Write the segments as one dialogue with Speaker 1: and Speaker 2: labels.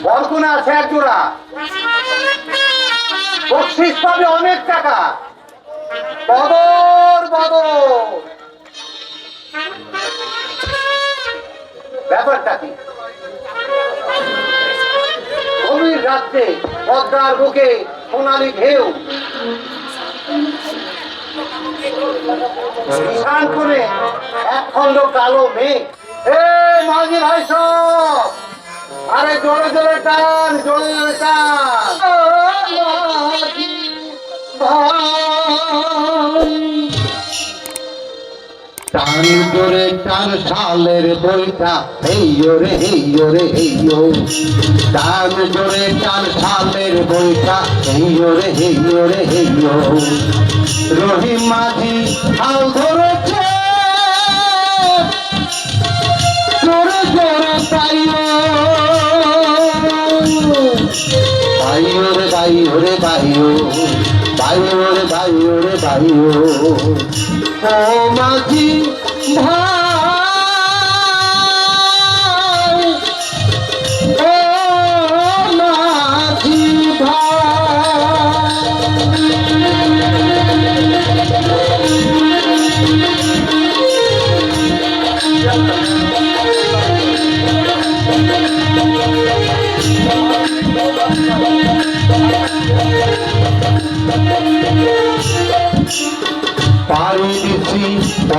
Speaker 1: বরকুনা আছে এক জোড়া। বকশিস পাবে অনেক টাকা। বদর বদর। ব্যাপারটা কি? গভীর রাত্রে পদ্মার বুকে সোনালি ঢেউ। ঈশান করে এক খন্ড কালো মেঘ। এ মাঝি ভাই সব! আরে জোরে জোরে টান, জোরে জোরে টান। ও ভাই
Speaker 2: টান সালের বইটা এই রে এই রে এই টান জোরে টান সালের বইটা এই রে এই রে এই রহিম মাঝি হাল ধরেছে। জোরে জোরে তাইও বাইও রে বাইও রে বাইও বাইও রে বাইও রে বাইও ও মাঝি ভাই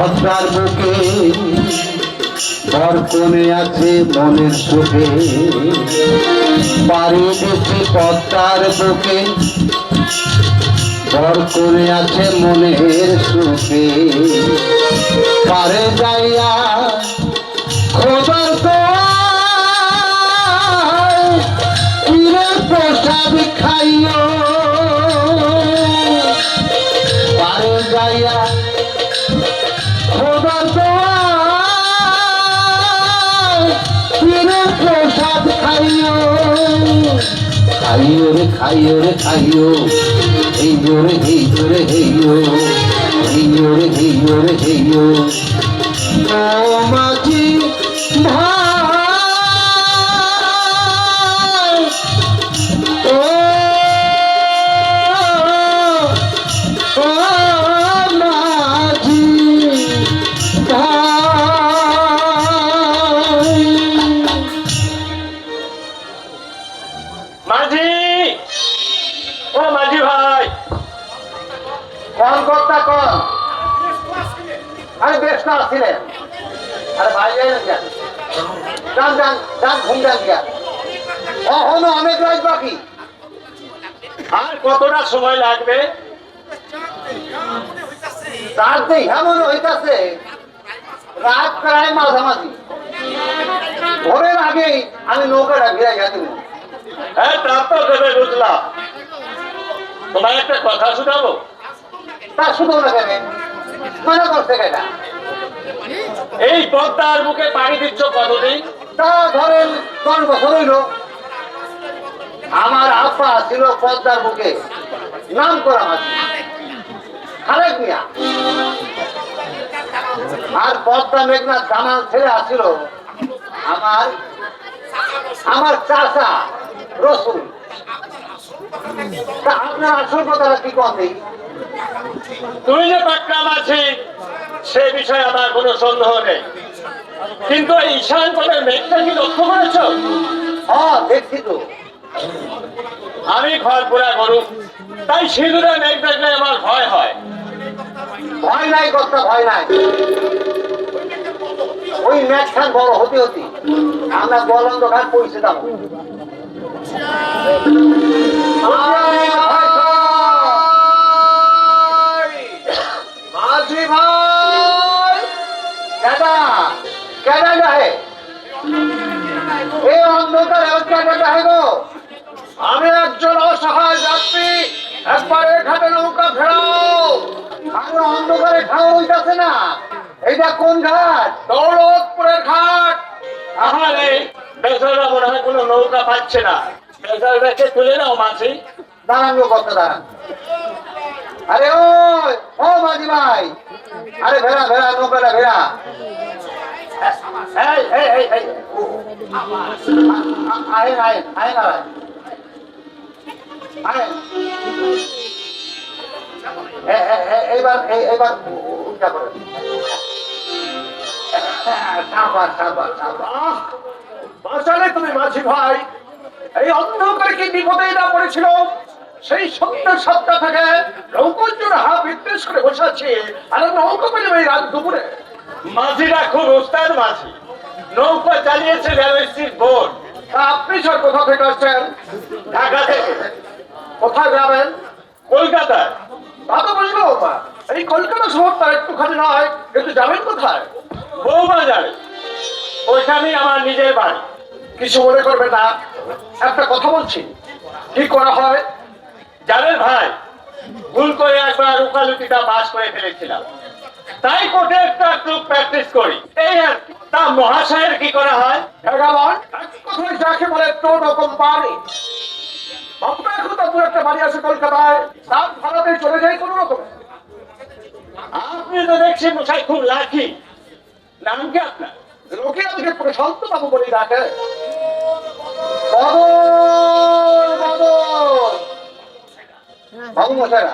Speaker 2: পদ্মার বুকে দর্পণে আছে মনের সুখে। বাড়ি দিছি পদ্মার বুকে দর্পণে আছে মনের সুখে। পারে যাইয়া খাইও রে খাইও রে, খাইও। এই জোরে এই জোরে হেইও। এই জোরে হেইও রে, হেইও। ও ভাই। ভাই
Speaker 1: ঘুম অনেক
Speaker 3: আর কতটা সময় লাগবে?
Speaker 1: মাঝামাঝি। ভোরের আগেই আমি নৌকাটা ভিড়াই গেছি
Speaker 3: হ্যাঁ তা ভেবে বুঝলাম। তোমার একটা কথা শোনাবো
Speaker 1: তা শুধু না কেন। মনে করছে কেনা?
Speaker 3: এই পদ্মার মুখে পাড়ি দিচ্ছ কতদিন?
Speaker 1: তা ধরেন দশ বছর হইল। আমার আব্বা ছিল পদ্মার বুকে। নাম করা মাঝি খালেক মিয়া। আর পদ্মা মেঘনাথ জামাল ছেলে আসছিল আমার আমার চাচা রসুন তা আপনার আসল কথাটা কি কম নেই
Speaker 3: তুই যে পাক্কা মাঝি সে বিষয়ে আমার কোনো সন্দেহ নেই। কিন্তু এই ঈশান কোণের মেঘটা কি লক্ষ্য করেছ?
Speaker 1: হ্যাঁ দেখছি তো।
Speaker 3: আমি ঘর পুরা গরু তাই সিঁদুরে মেঘ দেখলে আমার ভয় হয়।
Speaker 1: ভয় নাই কথা ভয় নাই। ওই ম্যাচ খান বড় হতে হতে আমরা বলন্দ খান পৌঁছে যাব। মাঝি ভাই! অন্ধকার যাহে গো আমি একজন অসহায় যাত্রী। একবারে ঘাটে নৌকা ফেরাও আমি অন্ধকারে খাওয়া হইতাছে না। এইটা কোন ঘাট? দৌলতপুরের ঘাট।
Speaker 3: আহারে বেচারা মনে হয় কোনো নৌকা পাচ্ছে না। বেচারাকে তুলে নাও মাঝি।
Speaker 1: দাঁড়ান কত দাঁড়ান। আরে ওই ও মাঝি ভাই। আরে ভেড়া ভেড়া নৌকাটা ভেড়া। এই এই এই এই তুমি মাঝি ভাই। এই অন্ধকারে কি বিপদে না পড়েছিল? সেই সত্যের সত্তা থেকে নৌকোর জন্য হাত বিদ্বেষ করে বসে আছি। আর নৌকো পেলে ওই রাত দুপুরে।
Speaker 3: মাঝিরা খুব উস্তাদ মাঝি। নৌকা চালিয়েছে বোর্ড।
Speaker 1: তা আপনি স্যার কোথা থেকে আসছেন?
Speaker 3: ঢাকা থেকে।
Speaker 1: কোথায় যাবেন
Speaker 3: কলকাতায়।
Speaker 1: তা তো বুঝলো মা এই কলকাতা শহরটা একটুখানি নয় কিন্তু যাবেন কোথায়?
Speaker 3: বউবাজারে ওইখানেই আমার নিজের বাড়ি।
Speaker 1: কিছু মনে করবে না একটা কথা বলছি। কি করা হয়?
Speaker 3: জানেন ভাই ভুল করে একবার উকালুকিটা পাস করে ফেলেছিলাম। তাই কোর্টে একটু একটু প্র্যাকটিস করি। এই আর তা মহাশয়ের কি করা হয়?
Speaker 1: ভেগামন এক যাকে বলে টোন কোম্পানি আপনার এখন তো একটা বাড়ি আছে কলকাতায়। তার ভাড়াতে চলে যায় কোনো রকম।
Speaker 3: আপনি তো দেখছি মশাই খুব লাখি নাম কি আপনার?
Speaker 1: লোকে আজকে প্রশান্ত বাবু বলে ডাকে। বদল বদল বাবু মশাইরা।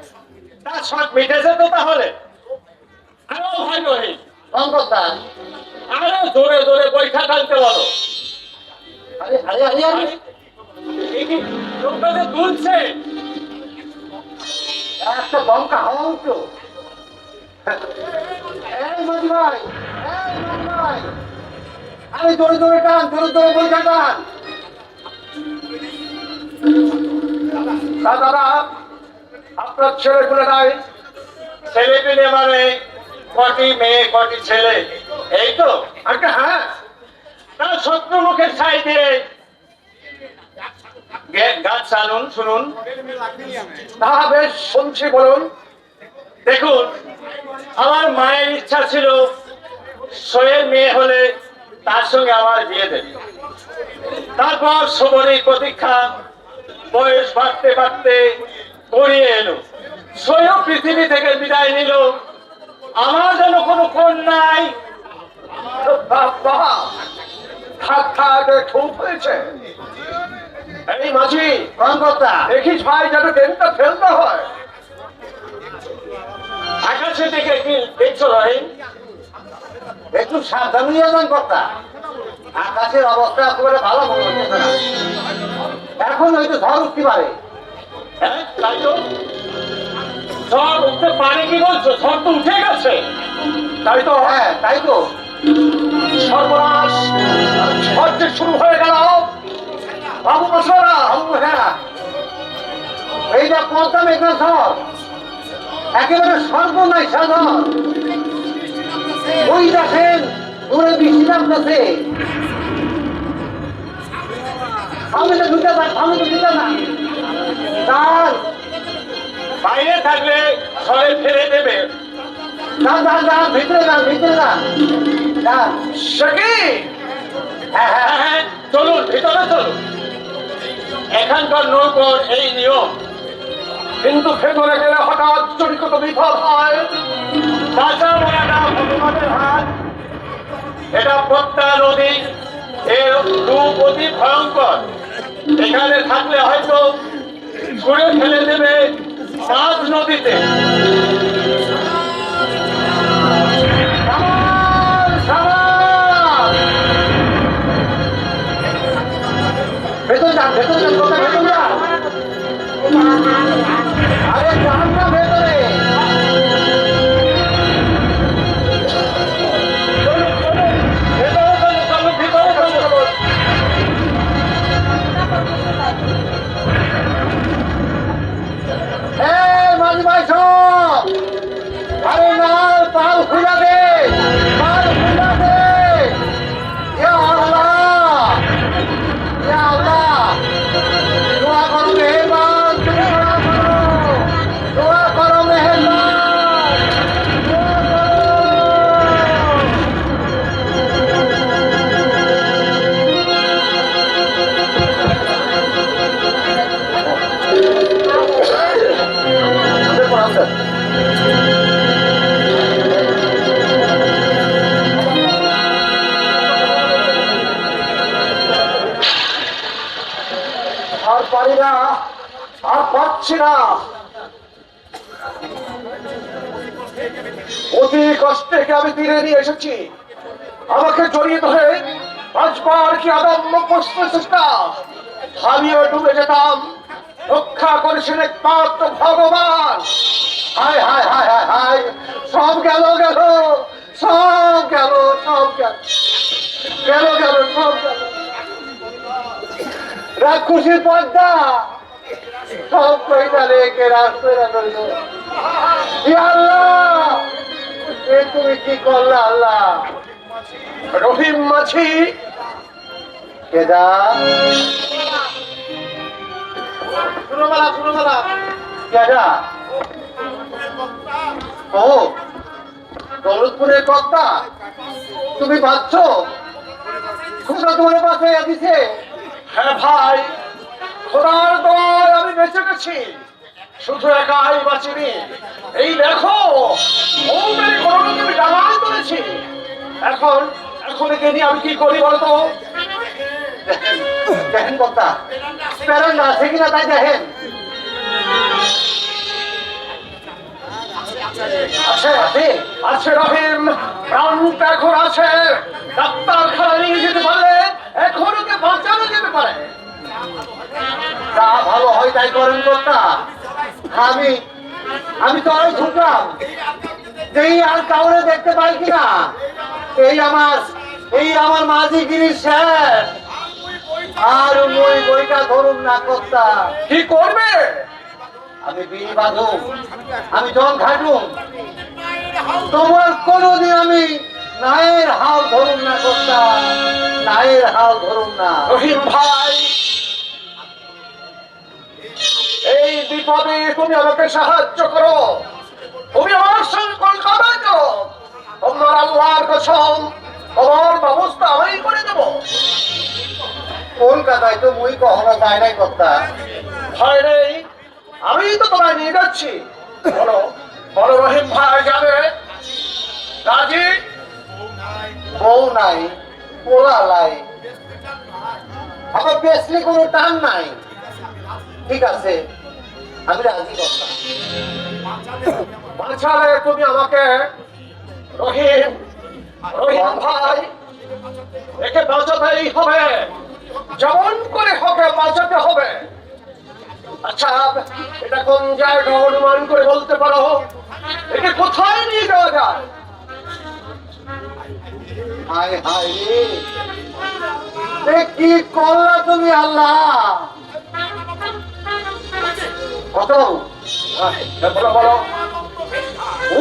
Speaker 3: তার শখ মিটেছে তো তাহলে? আরও ভাই রহিম
Speaker 1: অঙ্কতা
Speaker 3: আরও জোরে জোরে বৈঠা টানতে বলো।
Speaker 1: আরে আরে আরে আরে।
Speaker 3: আরে, এ তুলছে
Speaker 1: একটা বঙ্কা হওয়া উঠল। আরে জোরে জোরে টান জোরে জোরে বইটা টান। দাদা। আপনার ছেলেগুলো নাই।
Speaker 3: ছেলে পেলে মানে কটি মেয়ে, কটি ছেলে। এই তো?
Speaker 1: হ্যাঁ।
Speaker 3: তার শত্রু মুখে ছাই দিয়ে আমার মায়ের ইচ্ছা ছিল মেয়ে হলে তার সঙ্গে বিয়ে তারপর সবরই প্রতীক্ষা, বয়স বাড়তে বাড়তে গড়িয়ে এলো। সোয়েও পৃথিবী থেকে বিদায় নিল। আমার যেন কোনো
Speaker 1: থাক খুব হয়েছে এই মাঝি কর্মকর্তা দেখিস ভাই যেন ট্রেনটা ফেলতে হয়।
Speaker 3: আকাশে থেকে কি দেখছ রহিম
Speaker 1: একটু সাবধান নিয়ে যান কর্তা। আকাশের অবস্থা একেবারে ভালো এখন হয়তো ঝড় উঠতে পারে।
Speaker 3: হ্যাঁ তাই তো। ঝড় উঠতে পারে কি বলছো? ঝড় তো উঠে গেছে।
Speaker 1: তাই তো? হ্যাঁ তাই তো। সর্বনাশ। ঝড় যে শুরু হয়ে গেল বাবু মশারা বাবু হ্যাঁ এইটা পদ্মা মেঘনা ঝড় একেবারে সর্বনাশ ঝড় ওই দেখেন দূরে বৃষ্টি নামতেছে। আমি তো ঢুকে না আমি তো ঢুকে না দাঁড়
Speaker 3: বাইরে থাকলে ঝড়ে ফেলে দেবে।
Speaker 1: দাঁড় দাঁড় দাঁড় ভিতরে যান ভিতরে যান। দাঁড় সখী! হ্যাঁ হ্যাঁ
Speaker 3: চলুন ভিতরে চলুন। এখানকার নৌকর এই নিয়ম।
Speaker 1: কিন্তু ভেতরে গেলে হঠাৎ চরিত্র বিপদ হয়
Speaker 3: বাঁচা মরাটা ভগবানের হাত। এটা পদ্মা নদী এর রূপ অতি ভয়ঙ্কর। এখানে থাকলে হয়তো ছুঁড়ে ফেলে দেবে সাত নদীতে।
Speaker 1: ভেতর যান ভেতরে যান। আর পারি না, আর পাচ্ছি না। অতি কষ্টে আমি তীরে নিয়ে এসেছি? আমাকে জড়িয়ে ধরে পাঁচবার কি আদম্য প্রশ্ন চেষ্টা? আমিও ডুবে যেতাম, রক্ষা করেছেন একমাত্র ভগবান। হায় হায় হায় হায় হায়, সব গেল গেল, সব গেল সব গেল। গেল গেল, সব গেল। রাক্ষসীর পর্দা সব কইটা রেখে রাস্তায় রইল আল্লাহ! এ তুমি কি করলে আল্লাহ? রহিম মাছি কেদা? ও দৌলতপুরের কর্তা তুমি ভাবছ খোদা তোমার পাশে দিছে হ্যাঁ ভাই, খোদার দয় আমি বেঁচে গেছি। শুধু একাই বাঁচিনি। এই দেখো করোনা তুলেছি এখন এখন একে আমি কি করি বলতো? দেখেন কথা প্যারেন না আছে কিনা তাই দেখেন। আছে আছে আছে রহিম। প্রাণটা এখন আছে। ডাক্তারখানা নিয়ে যেতে পারলে এখন ওকে বাঁচানো যেতে পারে? তা ভালো হয় তাই করেন কর্তা আমি আমি তো অনেক ছুটলাম যেই আর কাউরে দেখতে পাই কিনা এই আমার এই আমার মাঝি গিরি শেষ। আর মই বইটা ধরুন না কর্তা। কি করবে? আমি বিড়ি বাঁধুম আমি জল ঘাটুম। তোমার কোনোদিন আমি নায়ের হাল ধরুন না কর্তা নায়ের হাল ধরুন না। রহিম ভাই এই বিপদে তুমি আমাকে সাহায্য করো। তুমি আমার কলকাতায় যাও তোমার আল্লাহর কসম তোমার ব্যবস্থা আমি করে দেবো। কলকাতায় তো মুই কখনো যায় নাই কর্তা ভয় নেই আমি তো তোমায় নিয়ে যাচ্ছি। বলো বলো রহিম ভাই যাবে আমার বেসলে কোনো টান নাই। ঠিক আছে, আমি রাজি করতাম তুমি আমাকে যেমন করে হবে বাঁচাতে হবে। আচ্ছা এটা কোন জায়গা অনুমান করে বলতে পারো? একে কোথায় নিয়ে যাওয়া যায়? হায় হায় রে। কি করলা তুমি আল্লাহ? কত বলো বলো।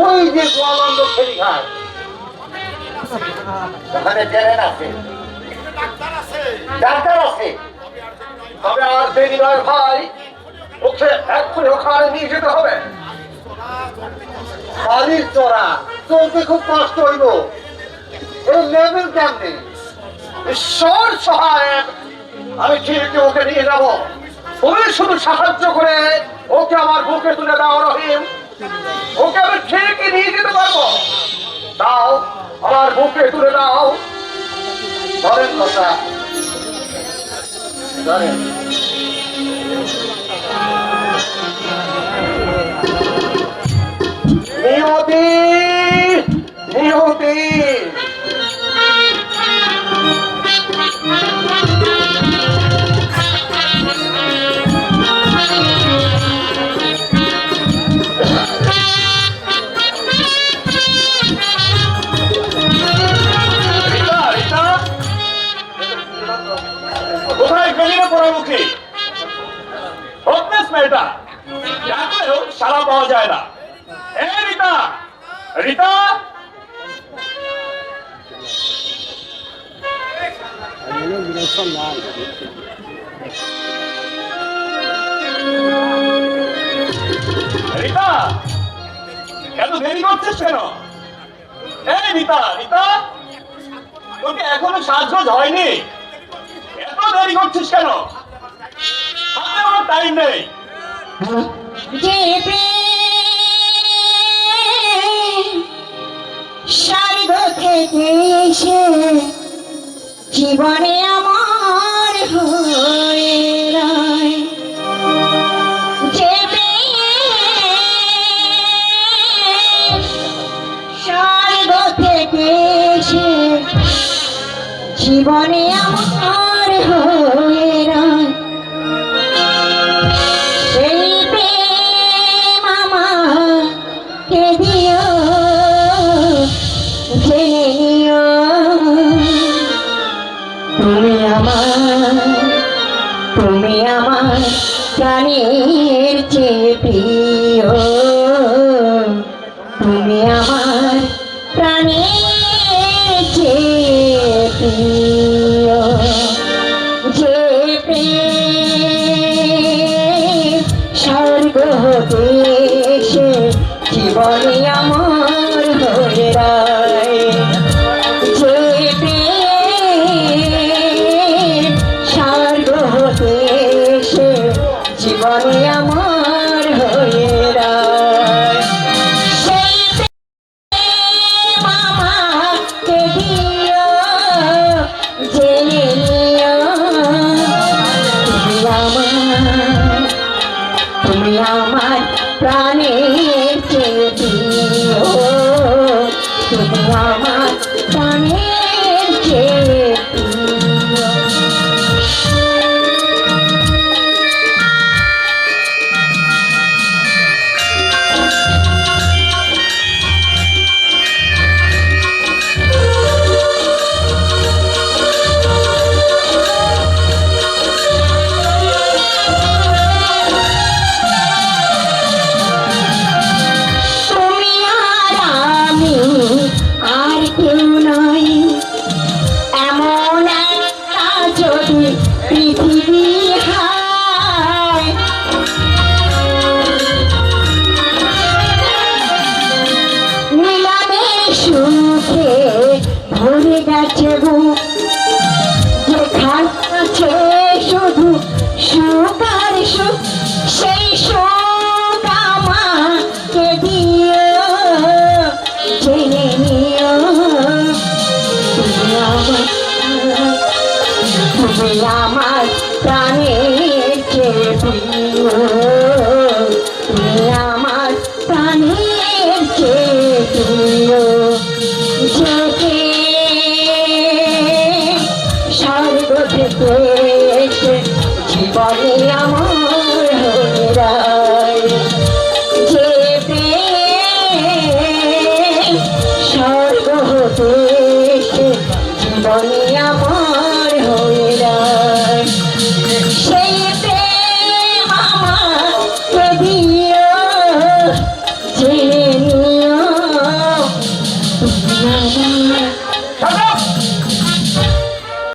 Speaker 1: ওই যে গোয়ালন্দ ফেরি ঘাট ওখানে ট্রেন আছে। ডাক্তার আছে। তবে আর দেরি নয় ভাই। ওকে এক্ষুনি ওখানে নিয়ে যেতে হবে। খালির চড়া। চলতে খুব কষ্ট হইব। লেভেল কেমনে ঈশ্বর সহায় আমি ঠিক ওকে নিয়ে যাব। তুমি শুধু সাহায্য করে ওকে আমার বুকে তুলে দাও, রহিম। ওকে আমি ঠিকই নিয়ে যেতে পারব। দাও, আমার বুকে তুলে দাও। ধরেন কথা? ধরেন নিয়তি নিয়তি।
Speaker 3: তোকে সাহায্য হয়নি। এত দেরি করছিস কেন? আমার টাইম নেই।
Speaker 4: জীবনে আমার জীবনে হয়ে Oh.